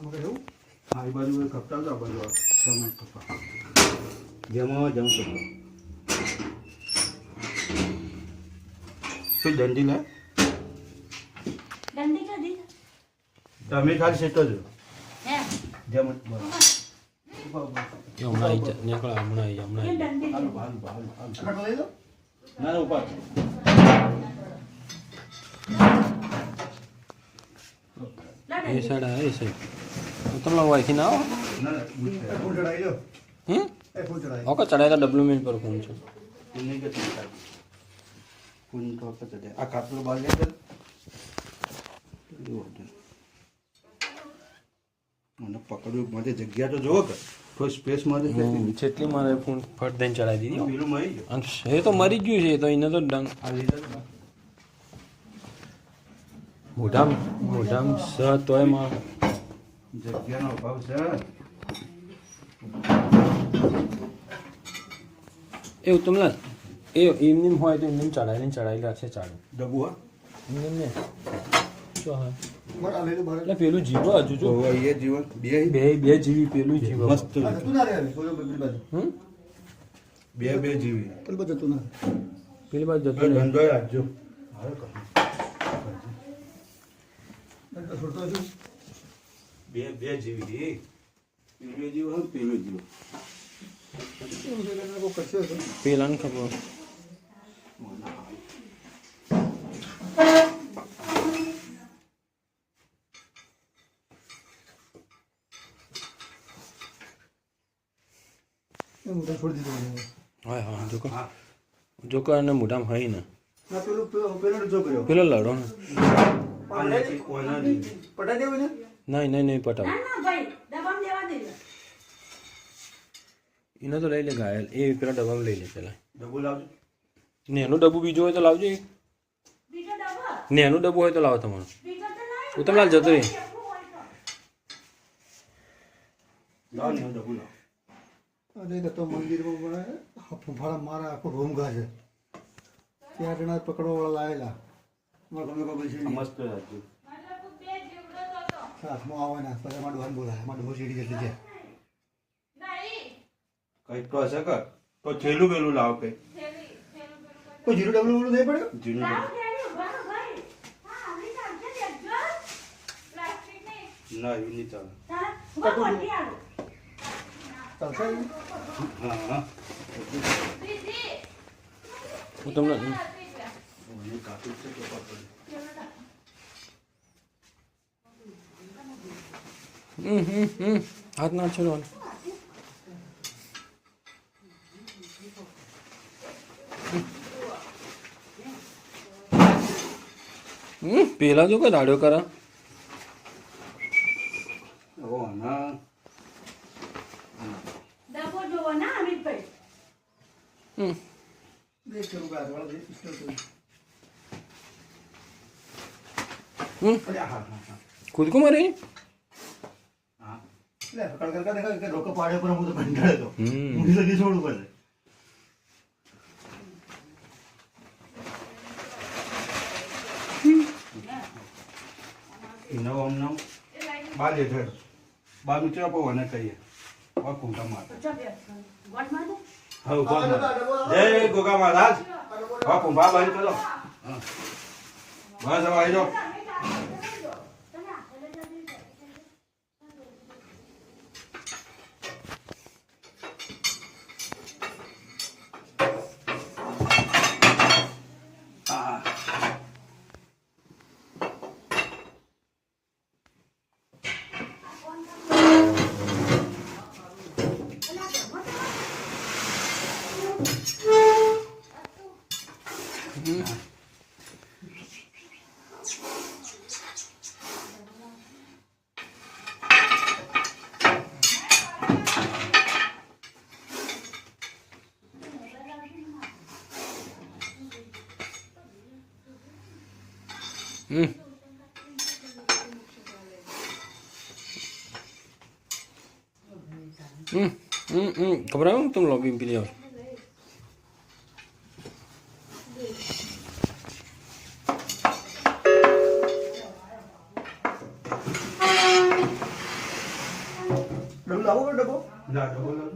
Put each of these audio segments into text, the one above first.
આમાં એવું? હા એ બાજુ કપતા હતા બાજુ સામાન કપા જેમાં જમ શું દંડી લે? દંડી કદી તમે ખાલી સેટો છો હે? જેમ હમણાં નીકળે હમણાં હમણાં ના એ સાડા એ સાઈડ તમે વાયથી ના આવો હમ ઓકે ચડાય તો ડબલ મિનિટ પર ફોન છે. કે તો આ કાપલો બાર લે મને પકડ્યું માટે જગ્યા તો જોવો કે કોઈ સ્પેસ જેટલી મારે ફોન ફટ દઈને ચડાવી દીધી. પેલું મરી ગયું. અને એ તો મરી ગયું છે તો એને તો ડંગ મોઢામ મોઢામ સ તોયમાં જગ્યાનો અભાવ છે એવું તમને એ એમની હોય તો એમને ચડાવીને ચડાવી રાખશે ચાલુ. ડબ્બુ હા? ને શું હા? એટલે પેલું જીવો હજુ જો. એ જીવ બે બે બે જીવી પેલું જીવ મસ્ત બે બે જીવી પેલી બાજુ જતું ના પેલી બાજુ જતો ધંધો આપજો હાલો કરો. નહીં તો છોડતો છું બે બે જીવી પેલું જીવો હોય પેલું જીવો. તો પેલાને ખબર. છોડી દીધું હા હા જો હા. અને મોઢામાં હોય ને. પેલું પેલો પેલો જો કર્યો પેલો લડો ને. પટાઈ દેવું ને નહીં નહીં નહીં પટાવ. એને તો લઈ લે ઘાયલ. એ પેલા ડબ્બામાં લઈ લે પેલા. ડબ્બુ લાવજો. નેનું ડબ્બુ બીજું હોય તો લાવજો એક. નેનું ડબ્બુ હોય તો લાવો તમારું. બીજો તો નહીં જતો હોય તો. મંદિરમાં બનાવે મારા આખો રૂમ ઘા છે ત્યાં જણા પકડવા વાળા લાવેલા મસ્ત હાથમાં આવે ને પછી મારું ડોહાને બોલાય. મારું ડોહો સીડી જેટલી છે. નહીં કંઈક તો હશે કર તો છેલ્લું પેલું લાવ કઈ. થેલી થેલું પેલું કોઈ કોઈ જીરું ડબલું. બોલું નહીં પડ્યું નહીં. ના એવું નહીં ચાલે. ચાલશે હા હા. હું તમને કાપી છે તો પકડ. હમ હમ હમ હાથ ના છોડો હમ પેલા જો કઈ દાડ્યો કરા હમ દેખ કેવું ગાય વાળા દેખ પિસ્તોલ તો. હમ અરે હા હા હા કૂદકો મારી હા રોકો પાડ્યો પણ હું તો કંટાળ્યો હતો હમ હું તો છોડું પડે એનો આમ નામ બાર લેઠડ બાર મિત્રો આપો અને કહીએ. જય ગોગા મહારાજ બા કરો બસ હવે આવી જાઓ તમે આગળ જલ્દી હા હમ હમ હમ હમ ખબર આવે તમે લોબી પી લ્યો લાવો કે ડબ્બો ના ડબલ લાવ.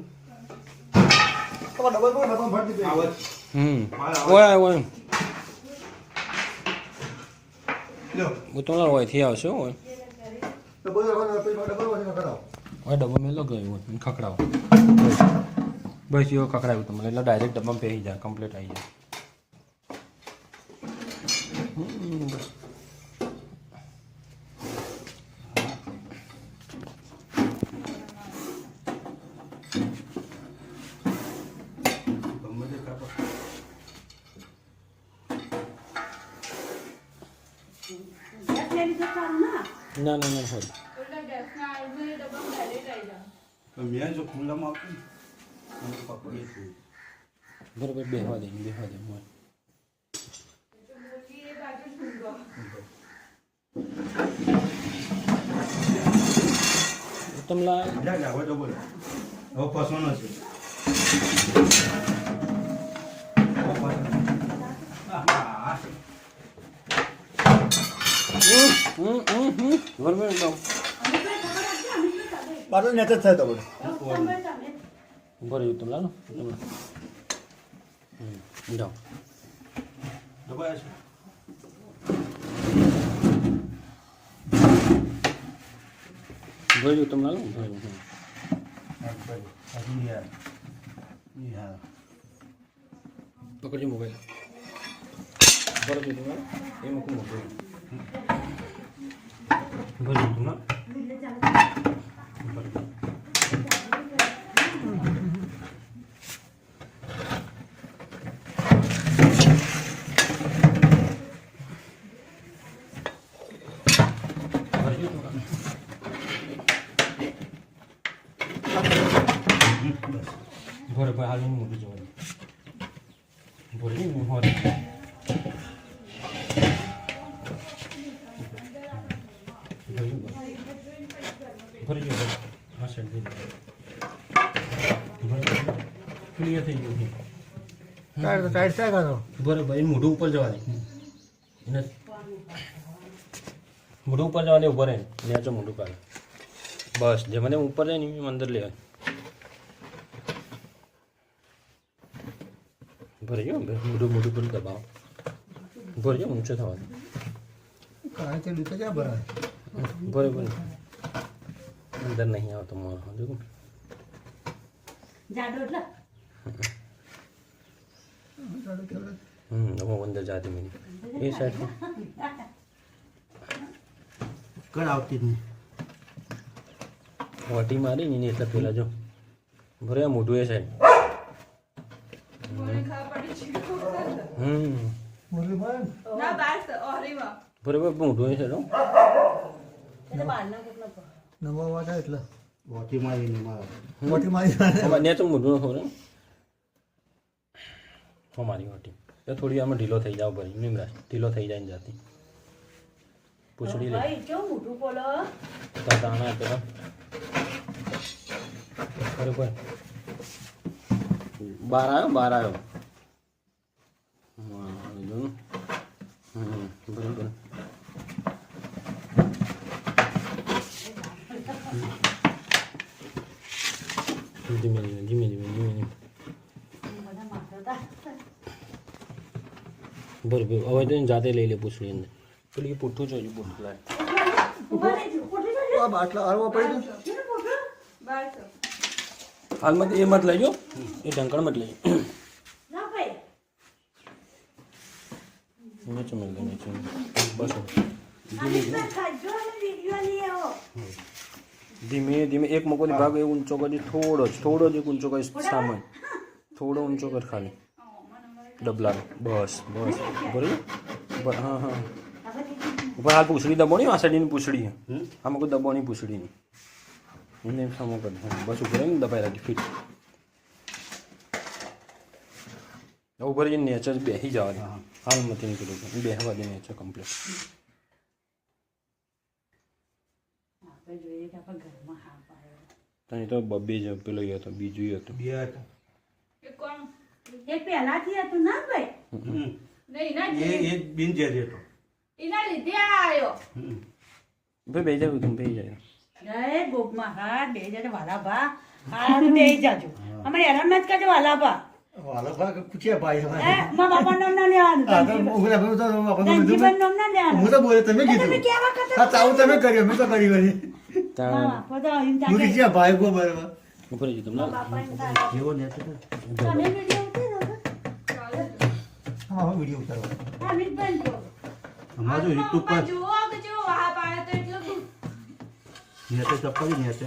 તમારે ડબ્બો કરો ડબ્બો ભરી દીધો આવે હમ આવે. ઓય ઓય લ્યો હું તમારા ઓયથી આવશે હો ઓય ડબ્બો રાખવાનો પછી ડબ્બો પછી કરાવો ઓય ડબ્બો મેલો ગયો હોય અને ખખડાવો બસ એવો ખખડાવ્યું તમને એટલે ડાયરેક્ટ ડબ્બામાં પહેરી જાય કમ્પ્લીટ આવી જાય હમ, બસ. ગમે તે કાપો. ગેસ લઈ લીધો ચાલુ ના ના ના ના હોય એટલે ગેસના આલમીરા ડબ્બામાં ડાયરેક્ટ આવી જાય તો મેં જો ખુલ્લામાં આપ્યું ને, ના ના હોય બરોબર બેહવા દે બેહવા દે મોય. તમને હવે ફસવાનો છે. હમ હમ હમ બરોબર એકદમ પાછો નેચ જ થાય તો બધું તમે તમે ઊભો રહ્યું તમને લો તમને હમ જાઓ દબાય છે ઊભો રહ્યું તમને લો ઊભો રહ્યું હમ. હા, ભાઈ. હજુ નહીં આવે. નહીં આવે. પકડજો મોબાઈલ ઊભો રહ્યું તમને એ મૂકું મોબાઈલ ઊભો રહ્યું તમને ઊભો રહ્યું. ઊભો રહ્યું તમને. બસ. ઘરે ભાઈ હાલ હું મૂકી જવાનું બોલી હું હોર ભરી ગયો હા સાહેબ ક્લિયર થઈ ગયું ટાઈટ ટાઈટ થાય કાઢો બરાબર એ મોઢું ઉપર જવા દે એને મોઢું ઉપર જવા દે ઉપર રહે નેચો મોઢું કાઢે બસ જે મને ઉપર જાય ને અંદર ગયો મોઢું મોઢું પર દબાવો ભરી ગયો ઊંચો થવાનું ક્યાં ભરે અંદર નહીં આવતો મારો જો જાડો એટલે? હમ હું અંદર જાતી મિની એ સાઈડ કર આવતી જ નહીં. વાટી મારી ને એટલે પેલા જો. ભરે મોઢું એ સાઈડ. મને ખબર પડી છે. હમ. બરાબર મોઢું એ સાઈડ નવા વાટા એટલે. મોટી મારી ને મારા. મોટી મારી વાળે. ને તો મોઢું ખબર હો. મારી વાટી. એ થોડી આમાં ઢીલો થઈ જાવ ભાઈ. નિમરાજ ઢીલો થઈ જાય ને જાતી. પૂછડી લે. ભાઈ કેવું મોટું બોલો? તો. દાણા પેલા બરોબર બાર આવ્યો બાર આવ્યો હા, જો ને. હમ બરોબર ધીમે ધીમે ધીમે ધીમે ધીમે ધીમે બધા માથા હતા બરોબર હવે તો એને જાતે લઈ લે પૂછડી અંદર પેલી એ પુઠ્ઠું જોયું પુઠ્ઠું લાય ઊભા રહેજો પોટી પર આ બાટલા હારવા પડી ગયું કેને પોટો બારસો હાલમાં તો એ મત લઈજો એ ઢંકણ મત લઈજો ના ભાઈ નીચે મત લઈ નીચે બસ આની પર ખાજો અને વિડિયો લઈ આવો ધીમે ધીમે એક મકોની ભાગ એ ઊંચો કરી થોડો જ થોડો જ એક ઊંચો કરી સામાન થોડો ઊંચો કર ખાલી ડબલાનો. બસ બસ. બરાબર બ- હા હા. ઉપર હાલ પૂછડી દબોણી આ સાઈડની પૂછડી આમાં કોઈ દબોણી પૂછડીની એને સામો કરી બસ ઉપર એમ દબાઈ રાખી ફિટ. ઉપર જઈને નેચર બેસી જવા દે હા. હાલ મતી નીકળ્યું બેસવા દે નેચર કમ્પ્લીટ તને તો બબ્બે જ પેલો હતો બીજું હતું. બે હતા. એ પહેલાથી હતું ના ભાઈ. નહીં ના એ એ બિનજેરી હતો. એના લીધે આવ્યો ભાઈ બેજા હું તમે બે જાય ગોપમાં હા બેજા જણ વાલા બા હા તું બે જાજો. અમારે હેરાન મત કરજો વાલા ભા વાલો પૂછ્યા ભાઈ હે મા બાપા નામ ના લેવાનું. હા, તો હું બોલ્યા, તો- હું તો નામ ના લેવાનું. હું તો બોલે તમે તમે કીધું. કેવા કરતા હા તો આવું તમે કર્યું મેં તો કર્યું વળી. તાકે ભાઈ ગો બરાબર. ઉપર જ તમને જેવો ને તમે વિડિયો ઉતારો હા હા વિડિયો ઉતારો. હા મિત બંધ કરો અમારું યુટ્યુબ પર. જો આ જો આ પાડે તો એટલો નિયતે ચપ્પલ નિયતે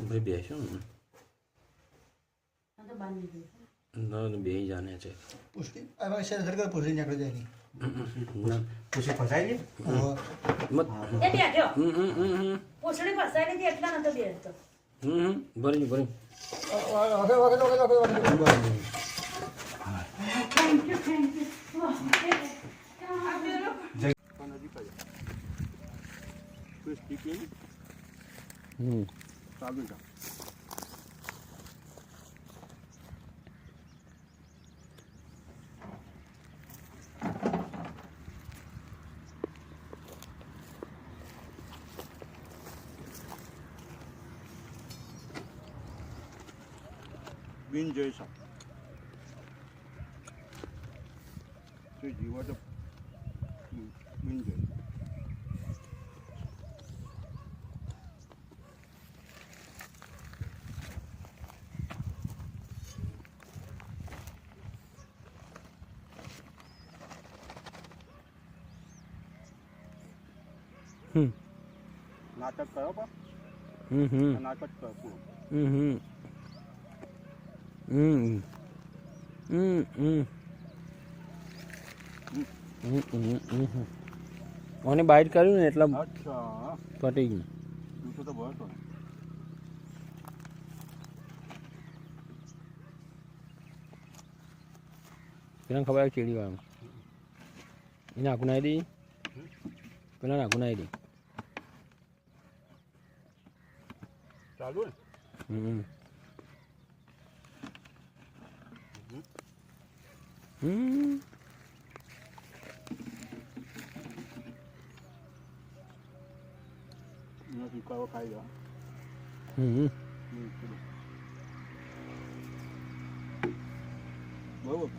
ભાઈ બેસો ને. તો બાંધી દઈશું બે જાને છે. પુષ્ટિ? આમાં શેર સરકાર પુષ્ટિ નીકળી જાય નહીં પુષ્ટિ ફસાઈ ગઈ મત એ બેઠો હમ હમ હમ હમ. ફસાઈ લીધી એટલા નતો બેસતો હમ હમ. ભરી ભરી થેન્ક યુ થેન્ક યુ હમ પીને જોઈશું શું જીવો તો પીને જોઈશું નાટક કરો પણ? નાટક હમ પૂરું Mm. Mm. Mm. મને બાઇટ કર્યું ને એટલે ફટી ગયું પેલા ખબર ચીડી વાળા એને નાખું નાખી દઈ પેલા નાખું નાખી દઈ ચાલુ હમ 응? 음. No se puede caer. Mhm. Huevo.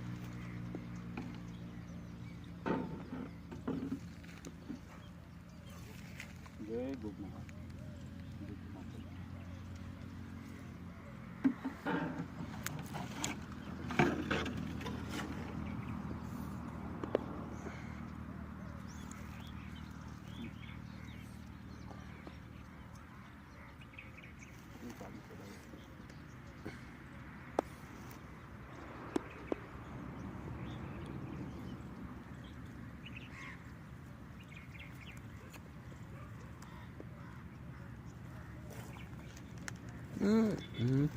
Ve, gugma. 嗯。嗯。